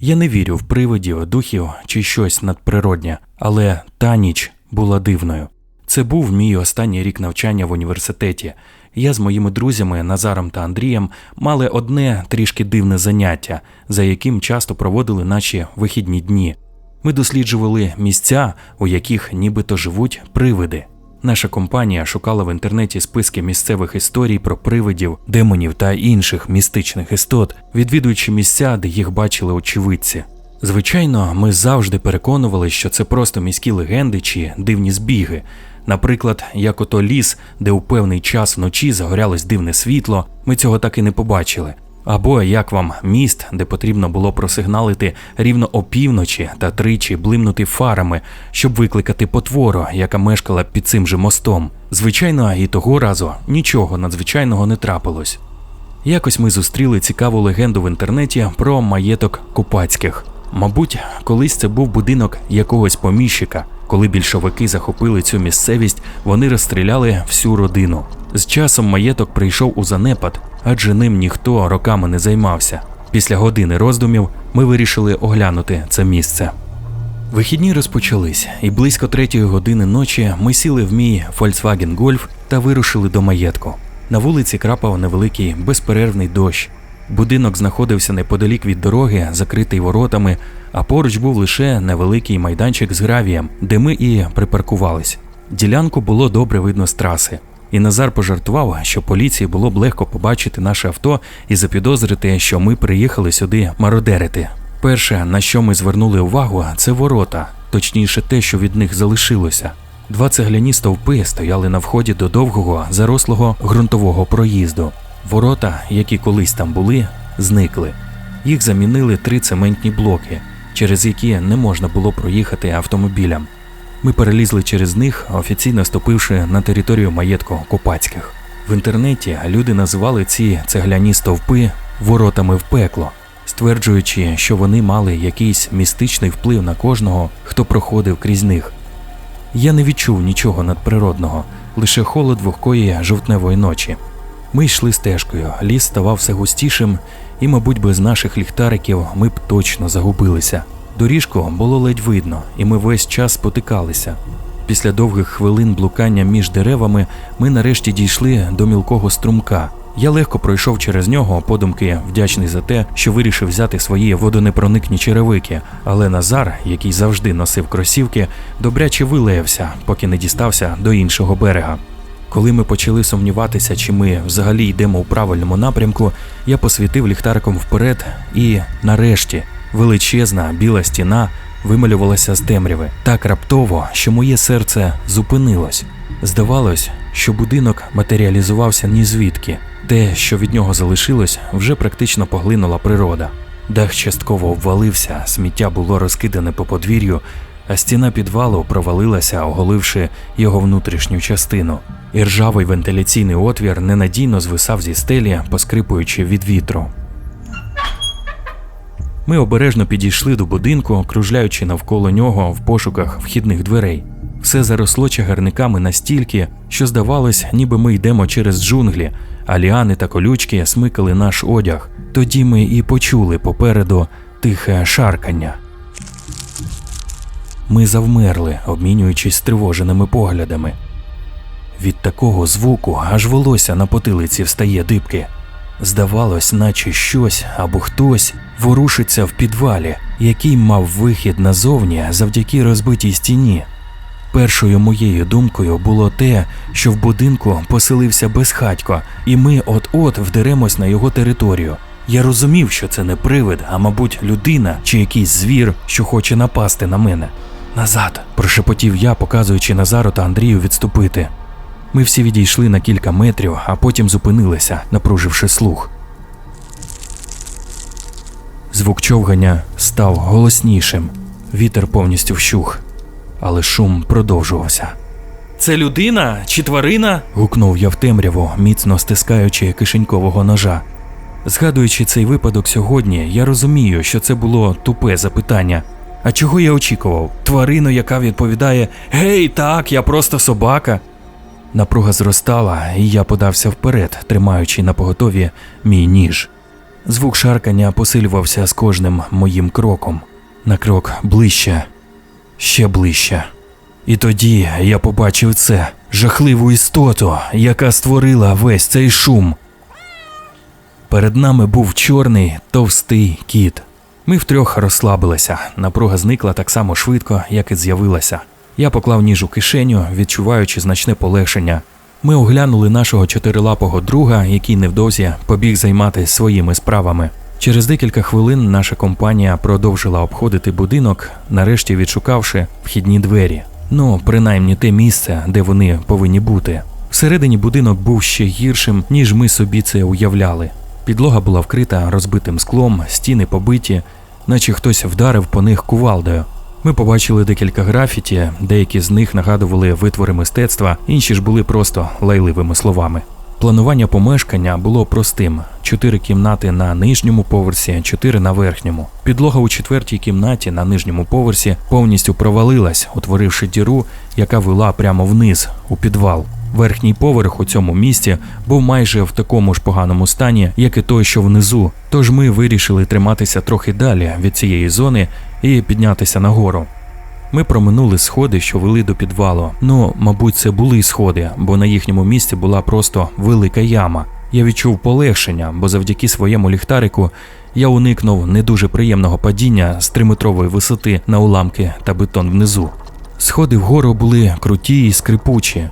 Я не вірю в привидів, духів чи щось надприроднє, але та ніч була дивною. Це був мій останній рік навчання в університеті. Я з моїми друзями Назаром та Андрієм мали одне трішки дивне заняття, за яким часто проводили наші вихідні дні. Ми досліджували місця, у яких нібито живуть привиди. Наша компанія шукала в інтернеті списки місцевих історій про привидів, демонів та інших містичних істот, відвідуючи місця, де їх бачили очевидці. Звичайно, ми завжди переконували, що це просто міські легенди чи дивні збіги. Наприклад, як ото ліс, де у певний час вночі загорялось дивне світло, ми цього так і не побачили. Або як вам міст, де потрібно було просигналити рівно опівночі та тричі блимнути фарами, щоб викликати потвору, яка мешкала під цим же мостом. Звичайно, і того разу нічого надзвичайного не трапилось. Якось ми зустріли цікаву легенду в інтернеті про маєток Купацьких. Мабуть, колись це був будинок якогось поміщика. Коли більшовики захопили цю місцевість, вони розстріляли всю родину. З часом маєток прийшов у занепад, адже ним ніхто роками не займався. Після години роздумів ми вирішили оглянути це місце. Вихідні розпочались, і близько третьої години ночі ми сіли в мій Volkswagen Golf та вирушили до маєтку. На вулиці крапав невеликий безперервний дощ. Будинок знаходився неподалік від дороги, закритий воротами, а поруч був лише невеликий майданчик з гравієм, де ми і припаркувались. Ділянку було добре видно з траси. І Назар пожартував, що поліції було б легко побачити наше авто і запідозрити, що ми приїхали сюди мародерити. Перше, на що ми звернули увагу, це ворота, точніше, те, що від них залишилося. Два цегляні стовпи стояли на вході до довгого, зарослого ґрунтового проїзду. Ворота, які колись там були, зникли. Їх замінили три цементні блоки, через які не можна було проїхати автомобілям. Ми перелізли через них, офіційно ступивши на територію маєтку Копацьких. В інтернеті люди називали ці цегляні стовпи воротами в пекло, стверджуючи, що вони мали якийсь містичний вплив на кожного, хто проходив крізь них. Я не відчув нічого надприродного, лише холод вогкої жовтневої ночі. Ми йшли стежкою, ліс ставав все густішим, і, мабуть, без наших ліхтариків ми б точно загубилися. Доріжку було ледь видно, і ми весь час спотикалися. Після довгих хвилин блукання між деревами ми нарешті дійшли до мілкого струмка. Я легко пройшов через нього, подумки вдячний за те, що вирішив взяти свої водонепроникні черевики, але Назар, який завжди носив кросівки, добряче вилаявся, поки не дістався до іншого берега. Коли ми почали сумніватися, чи ми взагалі йдемо у правильному напрямку, я посвітив ліхтариком вперед, і нарешті величезна біла стіна вималювалася з темряви так раптово, що моє серце зупинилось. Здавалось, що будинок матеріалізувався ні звідки. Те, що від нього залишилось, вже практично поглинула природа. Дах частково обвалився, сміття було розкидане по подвір'ю, а стіна підвалу провалилася, оголивши його внутрішню частину. І ржавий вентиляційний отвір ненадійно звисав зі стелі, поскрипуючи від вітру. Ми обережно підійшли до будинку, кружляючи навколо нього в пошуках вхідних дверей. Все заросло чагарниками настільки, що здавалось, ніби ми йдемо через джунглі, а ліани та колючки смикали наш одяг. Тоді ми і почули попереду тихе шаркання. Ми завмерли, обмінюючись стривоженими поглядами. Від такого звуку аж волосся на потилиці встає дибки. Здавалось, наче щось або хтось ворушиться в підвалі, який мав вихід назовні завдяки розбитій стіні. Першою моєю думкою було те, що в будинку поселився безхатько, і ми от-от вдеремось на його територію. Я розумів, що це не привид, а мабуть, людина чи якийсь звір, що хоче напасти на мене. Назад, прошепотів я, показуючи Назару та Андрію відступити. Ми всі відійшли на кілька метрів, а потім зупинилися, напруживши слух. Звук човгання став голоснішим, вітер повністю вщух, але шум продовжувався. Це людина чи тварина? гукнув я в темряву, міцно стискаючи кишенькового ножа. Згадуючи цей випадок сьогодні, я розумію, що це було тупе запитання. А чого я очікував? Тварину, яка відповідає Гей, так, я просто собака. Напруга зростала, і я подався вперед, тримаючи на поготові мій ніж. Звук шаркання посилювався з кожним моїм кроком. На крок ближче, ще ближче. І тоді я побачив це жахливу істоту, яка створила весь цей шум. Перед нами був чорний товстий кіт. Ми втрьох розслабилися. Напруга зникла так само швидко, як і з'явилася. Я поклав ніж у кишеню, відчуваючи значне полегшення. Ми оглянули нашого чотирилапого друга, який невдовзі побіг займатися своїми справами. Через декілька хвилин наша компанія продовжила обходити будинок, нарешті відшукавши вхідні двері. Ну, принаймні те місце, де вони повинні бути. Всередині будинок був ще гіршим, ніж ми собі це уявляли. Підлога була вкрита розбитим склом, стіни побиті, наче хтось вдарив по них кувалдою. Ми побачили декілька графіті, деякі з них нагадували витвори мистецтва, інші ж були просто лайливими словами. Планування помешкання було простим: чотири кімнати на нижньому поверсі, чотири на верхньому. Підлога у четвертій кімнаті на нижньому поверсі повністю провалилась, утворивши діру, яка вела прямо вниз у підвал. Верхній поверх у цьому місті був майже в такому ж поганому стані, як і той, що внизу. Тож ми вирішили триматися трохи далі від цієї зони і піднятися нагору. Ми проминули сходи, що вели до підвалу. Ну, мабуть, це були сходи, бо на їхньому місці була просто велика яма. Я відчув полегшення, бо завдяки своєму ліхтарику я уникнув не дуже приємного падіння з триметрової висоти на уламки та бетон внизу. Сходи вгору були круті і скрипучі.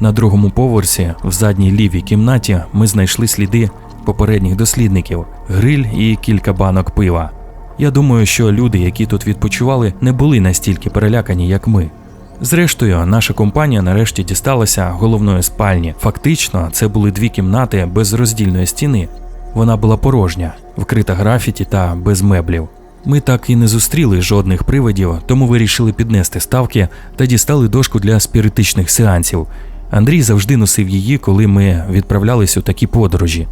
На другому поверсі, в задній лівій кімнаті, ми знайшли сліди попередніх дослідників, гриль і кілька банок пива. Я думаю, що люди, які тут відпочивали, не були настільки перелякані, як ми. Зрештою, наша компанія нарешті дісталася головної спальні. Фактично, це були дві кімнати без роздільної стіни. Вона була порожня, вкрита графіті та без меблів. Ми так і не зустріли жодних привидів, тому вирішили піднести ставки та дістали дошку для спіритичних сеансів. Андрій завжди носив її, коли ми відправлялись у такі подорожі.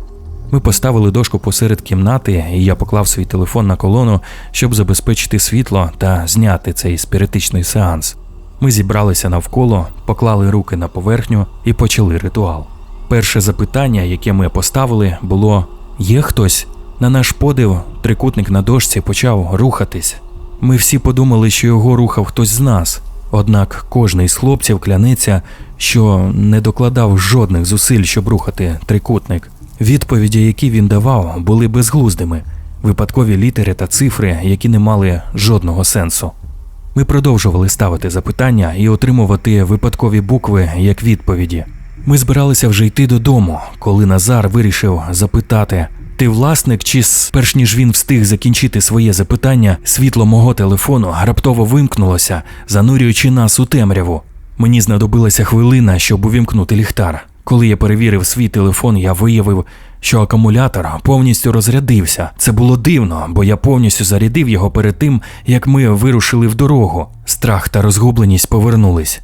Ми поставили дошку посеред кімнати, і я поклав свій телефон на колону, щоб забезпечити світло та зняти цей спіритичний сеанс. Ми зібралися навколо, поклали руки на поверхню і почали ритуал. Перше запитання, яке ми поставили, було: Є хтось? На наш подив, трикутник на дошці почав рухатись. Ми всі подумали, що його рухав хтось з нас. Однак кожний із хлопців клянеться, що не докладав жодних зусиль, щоб рухати трикутник. Відповіді, які він давав, були безглуздими, випадкові літери та цифри, які не мали жодного сенсу. Ми продовжували ставити запитання і отримувати випадкові букви як відповіді. Ми збиралися вже йти додому, коли Назар вирішив запитати: Ти власник, чи перш ніж він встиг закінчити своє запитання, світло мого телефону раптово вимкнулося, занурюючи нас у темряву. Мені знадобилася хвилина, щоб увімкнути ліхтар. Коли я перевірив свій телефон, я виявив, що акумулятор повністю розрядився. Це було дивно, бо я повністю зарядив його перед тим, як ми вирушили в дорогу. Страх та розгубленість повернулись.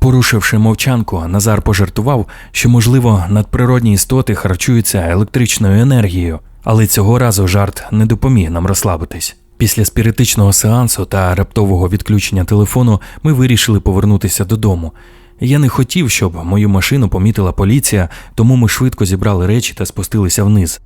Порушивши мовчанку, Назар пожартував, що, можливо, надприродні істоти харчуються електричною енергією, але цього разу жарт не допоміг нам розслабитись. Після спіритичного сеансу та раптового відключення телефону ми вирішили повернутися додому. Я не хотів, щоб мою машину помітила поліція, тому ми швидко зібрали речі та спустилися вниз.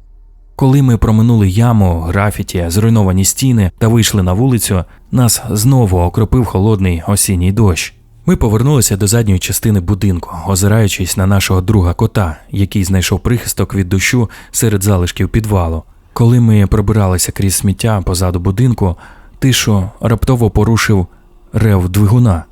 Коли ми проминули яму, графіті, зруйновані стіни та вийшли на вулицю, нас знову окропив холодний осінній дощ. Ми повернулися до задньої частини будинку, озираючись на нашого друга кота, який знайшов прихисток від дощу серед залишків підвалу. Коли ми пробиралися крізь сміття позаду будинку, тишу раптово порушив рев двигуна.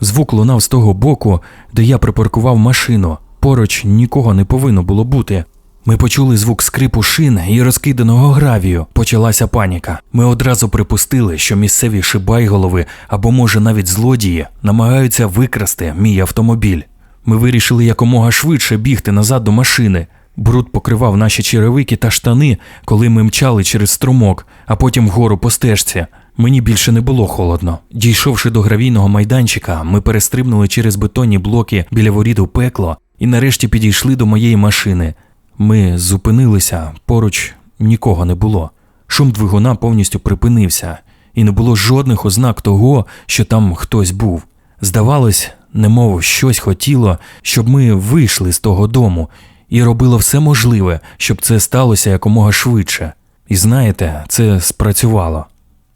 Звук лунав з того боку, де я припаркував машину. Поруч нікого не повинно було бути. Ми почули звук скрипу шин і розкиданого гравію. Почалася паніка. Ми одразу припустили, що місцеві шибайголови або, може, навіть злодії намагаються викрасти мій автомобіль. Ми вирішили якомога швидше бігти назад до машини. Бруд покривав наші черевики та штани, коли ми мчали через струмок, а потім вгору по стежці. Мені більше не було холодно. Дійшовши до гравійного майданчика, ми перестрибнули через бетонні блоки біля воріт у пекло і нарешті підійшли до моєї машини. Ми зупинилися, поруч нікого не було. Шум двигуна повністю припинився, і не було жодних ознак того, що там хтось був. Здавалось, немов щось хотіло, щоб ми вийшли з того дому, і робило все можливе, щоб це сталося якомога швидше. І знаєте, це спрацювало.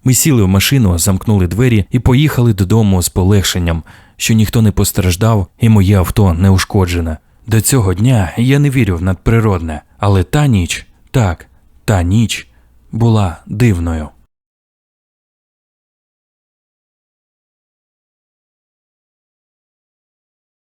Ми сіли в машину, замкнули двері і поїхали додому з полегшенням, що ніхто не постраждав, і моє авто не ушкоджене. До цього дня я не вірив в надприродне, але та ніч, так, та ніч була дивною.